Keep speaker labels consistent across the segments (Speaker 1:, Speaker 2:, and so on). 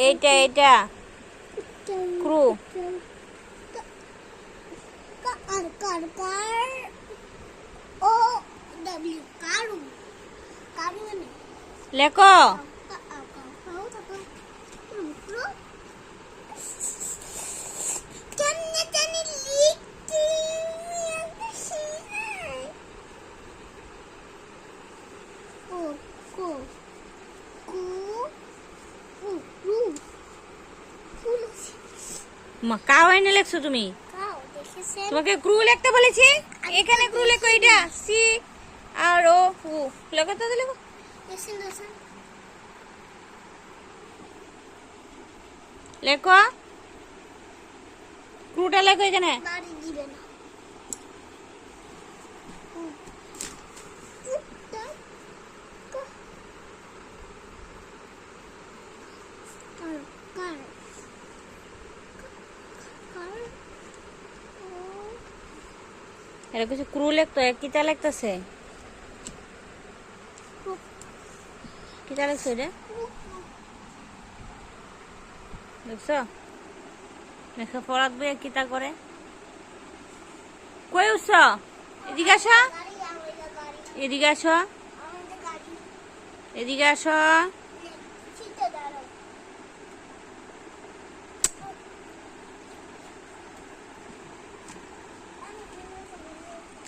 Speaker 1: এইটা এটা ক্রু
Speaker 2: কার কার কার ও ডব্লিউ কারু কারু।
Speaker 1: লেখো
Speaker 2: কেমনে জানি লিখতে ও কো কু উ রু ফুল
Speaker 1: মা কাও এনে লেখছো তুমি? তোমাকে ক্রু লিখতে বলেছি? এখানে ক্রু লেখো এটা সি আর ও উ লেখো তো লেখো। লেখো। ক্রুটা লেখো এখানে। এটা কিছু ক্রু লিখতো কিতা লিখতেছে কিতা লিখছো এটা দেখছ? লেখা পড়াত বইয়া কিতা করে? কই উঠছ? এদিকে আসো। এদিকে আসো। এদিকে আসো।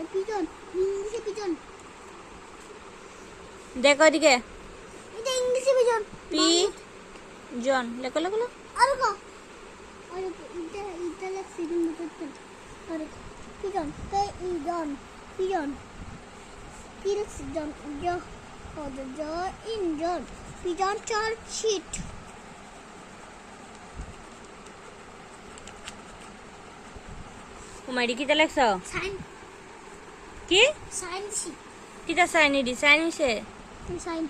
Speaker 2: ইংলিশে পিজন।
Speaker 1: দেখো এদিকে।
Speaker 2: এটা ইংলিশে পিজন।
Speaker 1: পি জন। লেখো লেখো লেখো।
Speaker 2: আর কো? আর এটা এটা লেখছি তুমি করতে আর পিজন তে ইজন পিজন। কি জন জ ও জ ইন জন। পিজন চার শিট
Speaker 1: তোমার কিতা লেখছো?
Speaker 2: সাইন।
Speaker 1: কি?
Speaker 2: সাইন শি
Speaker 1: কিতা সাইনি দি? সাইনিসে?
Speaker 2: সাইন।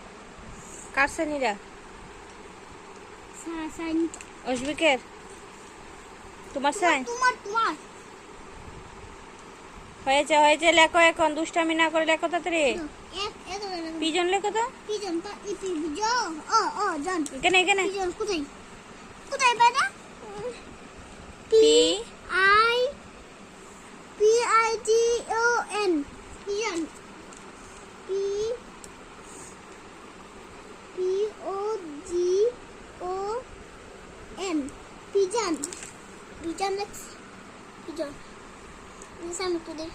Speaker 1: কার সাইনিরা
Speaker 2: সাইন।
Speaker 1: অসবিকের তোমার সাইন?
Speaker 2: তোমার তোমার।
Speaker 1: হয়েছে হয়েছে লেখো এখন দুষ্টামি না করে লেখো তাড়াতাড়ি। পিজন লেখো তো।
Speaker 2: পিজন তা জ ও ও জন।
Speaker 1: এখানে এখানে।
Speaker 2: পিজন কোথায়? কোথায় বেটা
Speaker 1: P
Speaker 2: I P I T O N pigeon P P O G O N pigeon pigeon লেখ পিজন সামনে তো দে